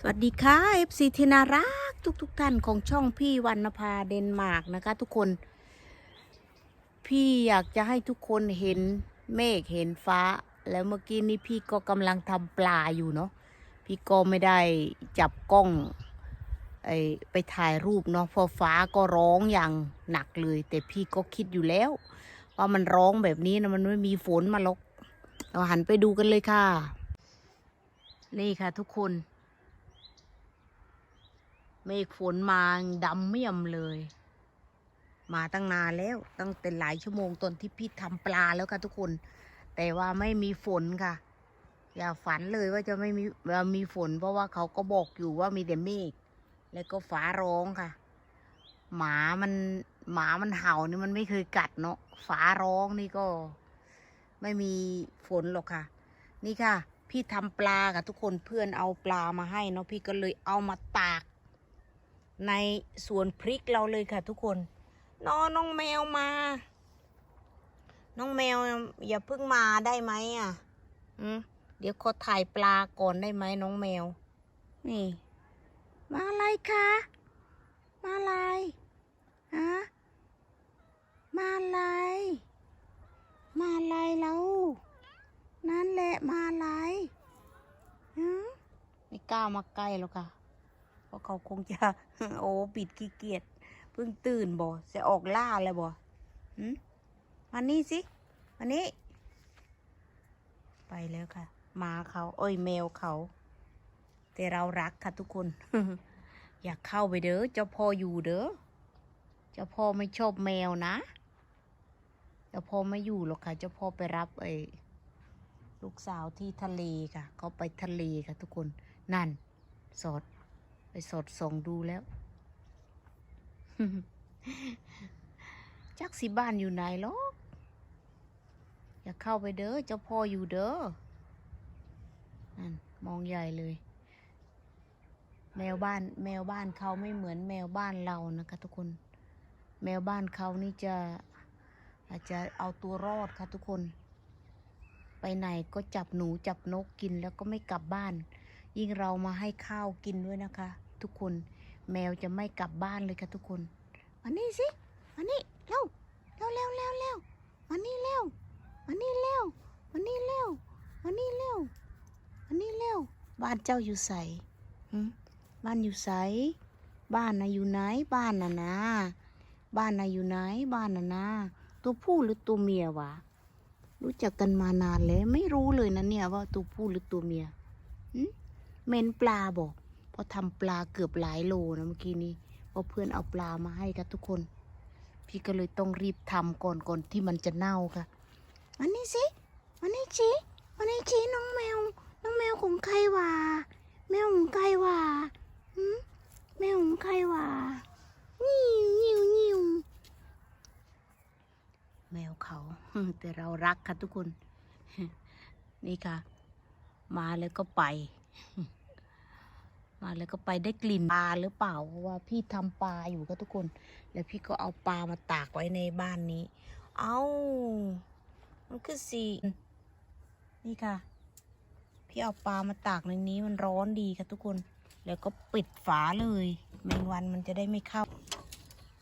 สวัสดีค่ะ FC ที่น่ารักทุกๆท่านของช่องพี่วรรณภาเดนมาร์กนะคะ ทุกคน พี่อยากจะให้ทุกคนเห็นเมฆเห็นฟ้า แล้วเมื่อกี้นี้พี่ก็กำลังทำปลาอยู่เนาะพี่ก็ไม่ได้จับกล้องไอไปถ่ายรูปเนาะเพอฟ้าก็ร้องอย่างหนักเลย แต่พี่ก็คิดอยู่แล้ว ว่ามันร้องแบบนี้นะมันไม่มีฝนมาหรอกเราหันไปดูกันเลยค่ะ นี่ค่ะทุกคน เมฆฝนมาดำเมี่ยมเลย มาตั้งนานแล้ว ตั้งแต่หลายชั่วโมงตอนที่พี่ทำปลาแล้วค่ะทุกคน แต่ว่าไม่มีฝนค่ะ อย่าฝันเลยว่าจะไม่มีว่ามีฝน เพราะว่าเขาก็บอกอยู่ว่ามีแต่เมฆแล้วก็ฟ้าร้องค่ะ หมามันหมามันเห่านี่มันไม่เคยกัดเนาะฟ้าร้องนี่ก็ ไม่มีฝนหรอกค่ะ นี่ค่ะ พี่ทำปลาค่ะทุกคนเพื่อนเอาปลามาให้เนาะพี่ก็เลยเอามาตาก ในสวนพริกเราเลยค่ะทุกคนน้องน้องแมวมา น้องแมวอย่าเพิ่งมาได้ไหมอะอืมเดี๋ยวขอถ่ายปลาก่อนได้ไหมน้องแมว นี่ มาอะไรคะ มาอะไรฮะมาอะไร มาอะไรแล้วนั่นแหละมาอะไรฮะไม่กล้ามาใกล้แล้วค่ะ ราะเขาคงจะ โอ้ปิดขี้เกียจเพิ่งตื่นบ่จะออกล่าเลยบ่หืมมานี่สิมานี่ ไปแล้วค่ะหมาเขา เอ้ยแมวเขา แต่เรารักค่ะทุกคน อยากเข้าไปเด้อเจ้าพ่ออยู่เด้อเจ้าพ่อไม่ชอบแมวนะเจ้าพ่อไม่อยู่หรอกค่ะเจ้าพ่อไปรับไอ้ลูกสาวที่ทะเลค่ะเขาไปทะเลค่ะทุกคน นั่น สด ไปสอดส่องดูแล้วจักสิบ้านอยู่ไหนหรอกอย่าเข้าไปเด้อเจ้าพ่ออยู่เด้อนั่นมองใหญ่เลย แมวบ้าน แมวบ้านเขาไม่เหมือนแมวบ้านเรานะคะทุกคน แมวบ้านเขานี่จะอาจจะเอาตัวรอดค่ะทุกคน ไปไหนก็จับหนูจับนกกินแล้วก็ไม่กลับบ้าน ยิ่งเรามาให้ข้าวกินด้วยนะคะ ทุกคนแมวจะไม่กลับบ้านเลยค่ะทุกคนมานี่สิมานี่เร็วเร็วเร็วเร็วเร็วมานี่เร็วมานี่เร็วมานี่เร็วมานี่เร็วมานี่เร็วบ้านเจ้าอยู่ใสบ้านอยู่ใสบ้านน่ะอยู่ไหนบ้านน่ะนะบ้านน่ะอยู่ไหนบ้านน่ะนะตัวผู้หรือตัวเมียวะรู้จักกันมานานแล้วไม่รู้เลยนะเนี่ยว่าตัวผู้หรือตัวเมีย เม้นปลาบอกพอทำปลาเกือบหลายโลนะเมื่อกี้นี้เพราะเพื่อนเอาปลามาให้ค่ะทุกคน พี่ก็เลยต้องรีบทำก่อนก่อนที่มันจะเน่าค่ะมานี่สิมานี่ชี้มานี่ชี้น้องแมว น้องแมวของใครวะแมวของใครวะหืมแมวของใครวะนิวนิวนิวแมวเขาแต่เรารักค่ะทุกคน นี่ค่ะ มาแล้วก็ไป มาแล้วก็ไปได้กลิ่นปลาหรือเปล่าเพราะว่าพี่ทำปลาอยู่ก็ทุกคน แล้วพี่ก็เอาปลามาตากไว้ในบ้านนี้ เอามันคือสีนี่ค่ะ พี่เอาปลามาตากในนี้มันร้อนดีค่ะทุกคน แล้วก็ปิดฝาเลยแมงวันมันจะได้ไม่เข้า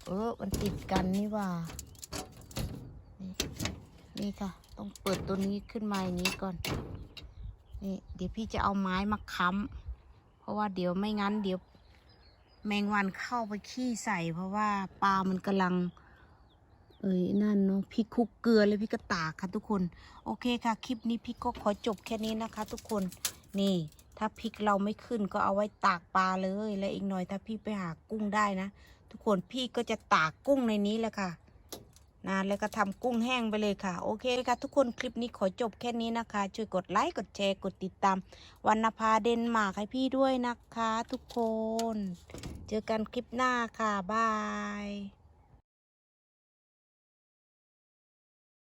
เออมันติดกันนี่ว่า นี่นี่ค่ะ ต้องเปิดตัวนี้ขึ้นมาอย่างนี้ก่อน นี่ เดี๋ยวพี่จะเอาไม้มาค้ำ ราะว่าเดี๋ยวไม่งั้นเดี๋ยว แมงวันเข้าไปขี้ใส่ เพราะว่าปลามันกำลัง เอ้ยนั่นเนาะพี่คุกเกลือเลยพี่ก็ตากค่ะทุกคน โอเคค่ะ คลิปนี้พี่ก็ขอจบแค่นี้นะคะ ทุกคนนี่ ถ้าพริกเราไม่ขึ้นก็เอาไว้ตากปลาเลย และอีกหน่อยถ้าพี่ไปหากุ้งได้นะ ทุกคนพี่ก็จะตากกุ้งในนี้แหละค่ะ นะแล้วก็ทำกุ้งแห้งไปเลยค่ะ โอเคค่ะทุกคนคลิปนี้ขอจบแค่นี้นะคะ ช่วยกดไลค์กดแชร์กดติดตามวรรณภาเดนมาร์กให้พี่ด้วยนะคะ ทุกคน เจอกันคลิปหน้าค่ะบาย